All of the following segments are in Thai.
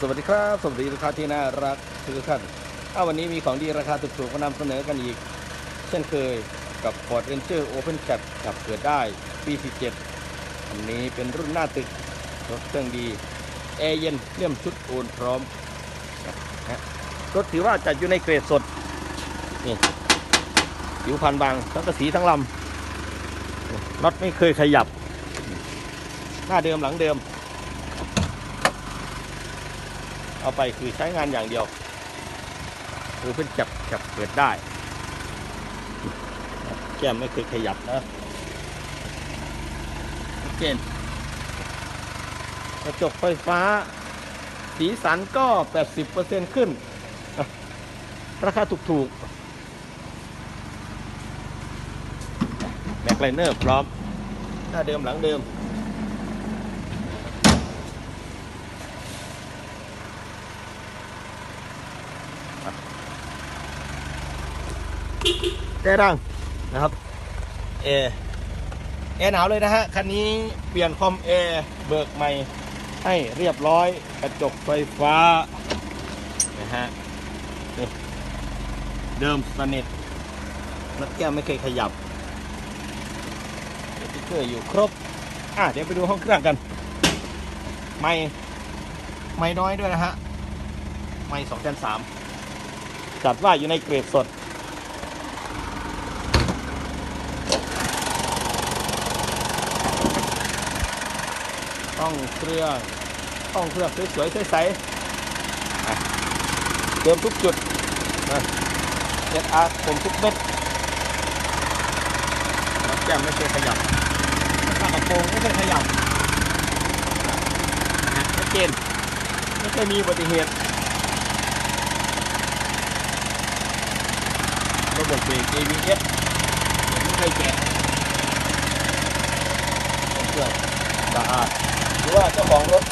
สวัสดีครับ สวัสดีลูกค้าที่น่ารักทุกท่านถ้าวันนี้มีของดีราคาถูกๆมานำเสนอกันอีก เช่นเคยกับ Ford Ranger Open Cap ขับเกิดได้ปี47อันนี้เป็นรุ่นหน้าตึกรถเครื่องดีแอร์เย็นเลี่ยมชุดโอนพร้อมรถถือว่าจัดอยู่ในเกรดสดนี่ผิวพันบางทั้งกระสีทั้งลำรถไม่เคยขยับ หน้าเดิมหลังเดิม เอาไปคือใช้งานอย่างเดียว คือเพิ่งจับจับเปิดได้แก้มไม่เคยขยับนะเจนกระจกไฟฟ้า สีสันก็ 80%ขึ้นอะราคาถูกๆแม็กไลเนอร์พร้อม หน้าเดิมหลังเดิม แต่ดังนะครับเอแอร์หนาวเลยนะฮะ คันนี้เปลี่ยนคอมแอร์เบิกใหม่ให้เรียบร้อย กระจกไฟฟ้านะฮะเดิมสนิทนัดแก้วไม่เคยขยับสติ๊กเกอร์อยู่ครบ อะเดี๋ยวไปดูห้องเครื่องกัน ไม่ไม่น้อยด้วยนะฮะ ไม่สองพันสามจัดว่าอยู่ในเกรดสด ห้องเครื่องห้องเครื่องสวยๆใสๆเติมทุกจุดนะเซ็ตอาร์ผมทุกเม็ดแก้มไม่เคยขยับข้ากระโปรงไม่เคยขยับนะชัดเจนไม่เคยมีอุบัติเหตุระบบเบรก ABS ไม่เคยแกะเครื่องสะอาด ว่าเจ้าของรถ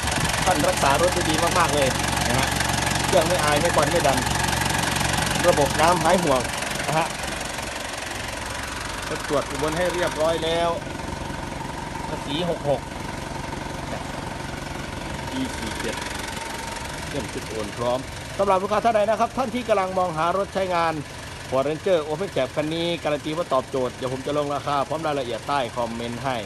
ท่านรักษารถได้ดีมากๆเลยนะฮะเครื่องไม่อายไม่ควันไม่ดัน ระบบน้ำหายห่วงนะฮะก็ตรวจอุบลให้เรียบร้อยแล้วภาษี66 G47 เรื่องจุดโอนพร้อมสำหรับลูกค้าท่านใดนะครับ ท่านที่กำลังมองหารถใช้งาน Ford Ranger Open Cab คันนี้ การันตีว่าตอบโจทย์ เดี๋ยวผมจะลงราคา พร้อมรายละเอียดใต้คอมเมนต์ให้